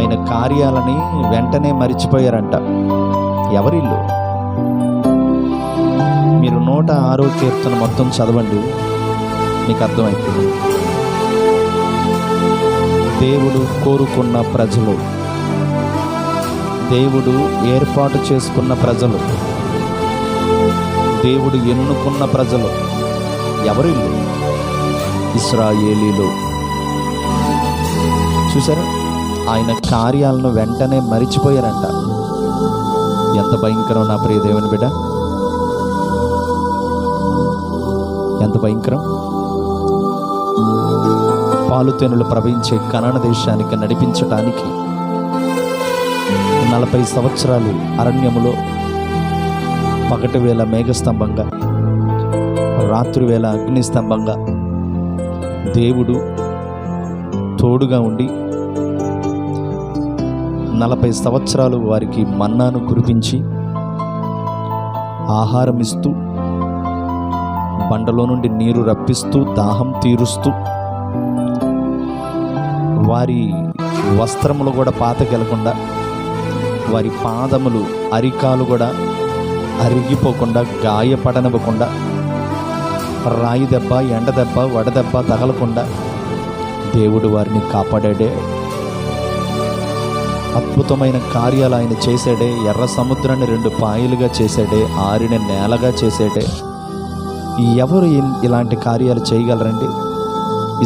ఆయన కార్యాలని వెంటనే మరిచిపోయారంట. ఎవరిల్లు? మీరు నూట ఆరో కీర్తన మొత్తం చదవండి. మీకు అర్థమవుతుంది దేవుడు కోరుకున్న ప్రజలు. దేవుడు ఏర్పాటు చేసుకున్న ప్రజలు. దేవుడు ఎన్నుకున్న ప్రజలు. ఎవరిల్లు? ఇస్రాయేలీలు. చూసారా ఆయన కార్యాలను వెంటనే మరిచిపోయారంట. ఎంత భయంకరం నా ప్రియ దేవుని బిడ్డ? ఎంత భయంకరం? పాలుతేనులు ప్రవహించే కనాన దేశానికి నడిపించటానికి నలభై సంవత్సరాలు అరణ్యములో పగటి వేళ మేఘస్తంభంగా రాత్రి వేళ అగ్నిస్తంభంగా దేవుడు తోడుగా ఉండి నలభై సంవత్సరాలు వారికి మన్నాను కురిపించి ఆహారం ఇస్తూ బండలో నుండి నీరు రప్పిస్తూ దాహం తీరుస్తూ వారి వస్త్రములు కూడా పాతకెళ్ళకుండా వారి పాదములు అరికాలు కూడా అరిగిపోకుండా గాయపడనివ్వకుండా రాయి దెబ్బ ఎండ దెబ్బ వడదెబ్బ తగలకుండా దేవుడు వారిని కాపాడాడే అద్భుతమైన కార్యాలు ఆయన చేశాడే ఎర్ర సముద్రాన్ని రెండు పాయలుగా చేశాడే ఆరిన నేలగా చేశాడే. ఎవరు ఇలాంటి కార్యాలు చేయగలరండి?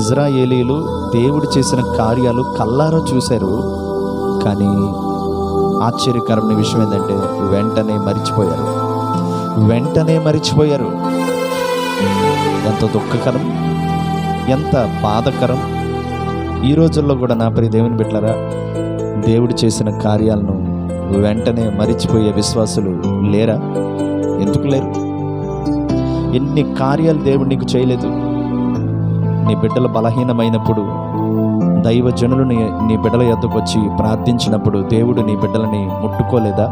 ఇజ్రాయేలీలు దేవుడు చేసిన కార్యాలు కల్లారా చూశారు. కానీ ఆశ్చర్యకరమైన విషయం ఏంటంటే వెంటనే మరిచిపోయారు. వెంటనే మరిచిపోయారు. ఎంత దుఃఖకరం ఎంత బాధకరం. ఈ రోజుల్లో కూడా నా ప్రియ దేవుని బిడ్డలారా దేవుడు చేసిన కార్యాలను వెంటనే మరిచిపోయే విశ్వాసులు లేరా? ఎందుకు లేరు? ఎన్ని కార్యాలు దేవుడు నీకు చేయలేదు? నీ బిడ్డలు బలహీనమైనప్పుడు దైవజనులు నీ నీ బిడ్డల యొద్దకు వచ్చి ప్రార్థించినప్పుడు దేవుడు నీ బిడ్డలని ముట్టుకోలేదా?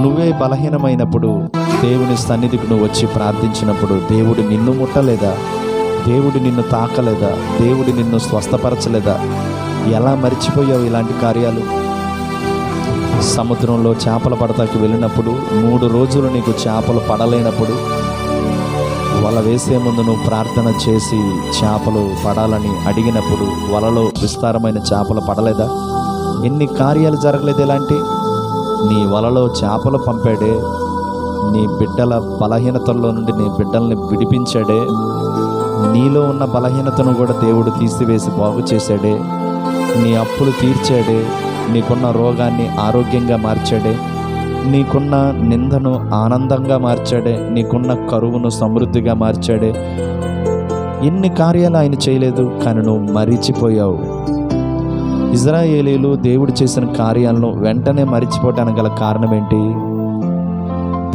నువ్వే బలహీనమైనప్పుడు దేవుని సన్నిధికి నువ్వు వచ్చి ప్రార్థించినప్పుడు దేవుడు నిన్ను ముట్టలేదా? దేవుడు నిన్ను తాకలేదా? దేవుడు నిన్ను స్వస్థపరచలేదా? ఎలా మర్చిపోయావు ఇలాంటి కార్యాలు? సముద్రంలో చేపల పడతాకి వెళ్ళినప్పుడు మూడు రోజులు నీకు చేపలు పడలేనప్పుడు వల వేసే ముందు నువ్వు ప్రార్థన చేసి చేపలు పడాలని అడిగినప్పుడు వలలో విస్తారమైన చేపలు పడలేదా? ఎన్ని కార్యాలు జరగలేదు ఎలాంటి నీ వలలో చేపలు పంపాడే నీ బిడ్డల బలహీనతల్లో నుండి నీ బిడ్డల్ని విడిపించాడే నీలో ఉన్న బలహీనతను కూడా దేవుడు తీసివేసి బాగు చేశాడే నీ అప్పులు తీర్చాడే నీకున్న రోగాన్ని ఆరోగ్యంగా మార్చాడే నీకున్న నిందను ఆనందంగా మార్చాడే నీకున్న కరువును సమృద్ధిగా మార్చాడే. ఎన్ని కార్యాలు ఆయన చేయలేదు కానీ నువ్వు మరిచిపోయావు. ఇజ్రాయేలీలు దేవుడు చేసిన కార్యాలను వెంటనే మరిచిపోవటానికి గల కారణం ఏంటి?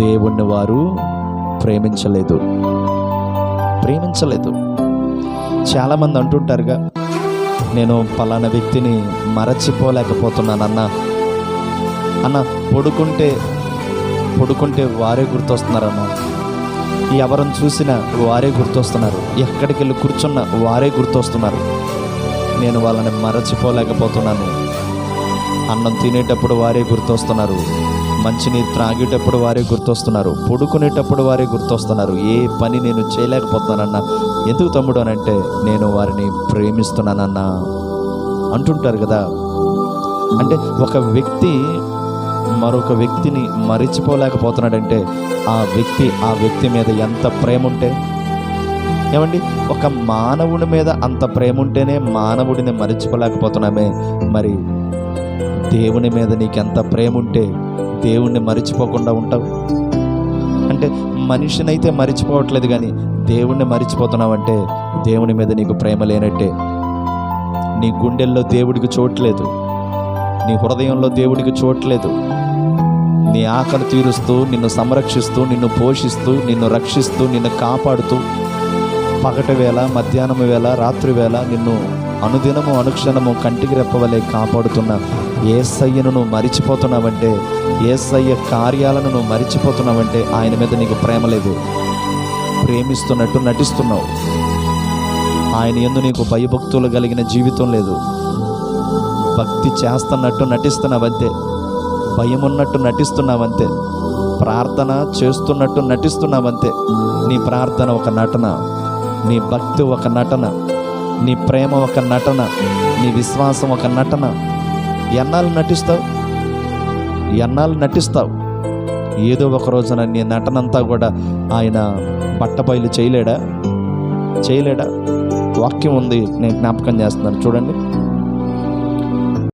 దేవుణ్ణి వారు ప్రేమించలేదు. ప్రేమించలేదు. చాలామంది అంటుంటారుగా నేను పలానా వ్యక్తిని మరచిపోలేకపోతున్నాను అన్న. అన్న పడుకుంటే పడుకుంటే వారే గుర్తొస్తున్నారన్న. ఎవరిని చూసినా వారే గుర్తొస్తున్నారు. ఎక్కడికి వెళ్ళి కూర్చున్నా వారే గుర్తొస్తున్నారు. నేను వాళ్ళని మరచిపోలేకపోతున్నాను. అన్నం తినేటప్పుడు వారే గుర్తొస్తున్నారు. మంచినీరు త్రాగేటప్పుడు వారే గుర్తొస్తున్నారు పడుకునేటప్పుడు వారే గుర్తొస్తున్నారు. ఏ పని నేను చేయలేకపోతున్నానన్నా ఎందుకు తమ్ముడు అని అంటే నేను వారిని ప్రేమిస్తున్నానన్నా అంటుంటారు కదా. అంటే ఒక వ్యక్తి మరొక వ్యక్తిని మరిచిపోలేకపోతున్నాడంటే ఆ వ్యక్తి ఆ వ్యక్తి మీద ఎంత ప్రేమ ఉంటే ఏమండి? ఒక మానవుని మీద అంత ప్రేమ ఉంటేనే మానవుడిని మరిచిపోలేకపోతున్నామే. మరి దేవుని మీద నీకెంత ప్రేమ ఉంటే దేవుణ్ణి మరిచిపోకుండా ఉంటావు? అంటే మనిషినైతే మరిచిపోవట్లేదు కానీ దేవుణ్ణి మరిచిపోతున్నావంటే దేవుని మీద నీకు ప్రేమ లేనట్టే. నీ గుండెల్లో దేవుడికి చోట్లేదు నీ హృదయంలో దేవుడికి చోట్లేదు నీ ఆకలి తీరుస్తూ నిన్ను సంరక్షిస్తూ నిన్ను పోషిస్తూ నిన్ను రక్షిస్తూ నిన్ను కాపాడుతూ పగటి వేళ మధ్యాహ్నం వేళ రాత్రి వేళ నిన్ను అనుదినము అనుక్షణము కంటికి రెప్పవలే కాపాడుతున్నాను ఏసయ్యను నువ్వు మరిచిపోతున్నావంటే ఏసయ్య కార్యాలను నువ్వు మరిచిపోతున్నావంటే ఆయన మీద నీకు ప్రేమ లేదు. ప్రేమిస్తున్నట్టు నటిస్తున్నావు. ఆయన ఎందు నీకు భయభక్తులు కలిగిన జీవితం లేదు. భక్తి చేస్తున్నట్టు నటిస్తున్నావంతే భయం ఉన్నట్టు నటిస్తున్నావంతే ప్రార్థన చేస్తున్నట్టు నటిస్తున్నావంతే. నీ ప్రార్థన ఒక నటన నీ భక్తి ఒక నటన నీ ప్రేమ ఒక నటన నీ విశ్వాసం ఒక నటన ఎన్నాళ్ళు నటిస్తావు? ఎన్నాళ్ళు నటిస్తావు? ఏదో ఒక రోజున నీ నటనంతా కూడా ఆయన బట్టబయలు చేయలేడా? చేయలేడా? వాక్యం ఉంది నేను జ్ఞాపకం చేస్తున్నాను. చూడండి.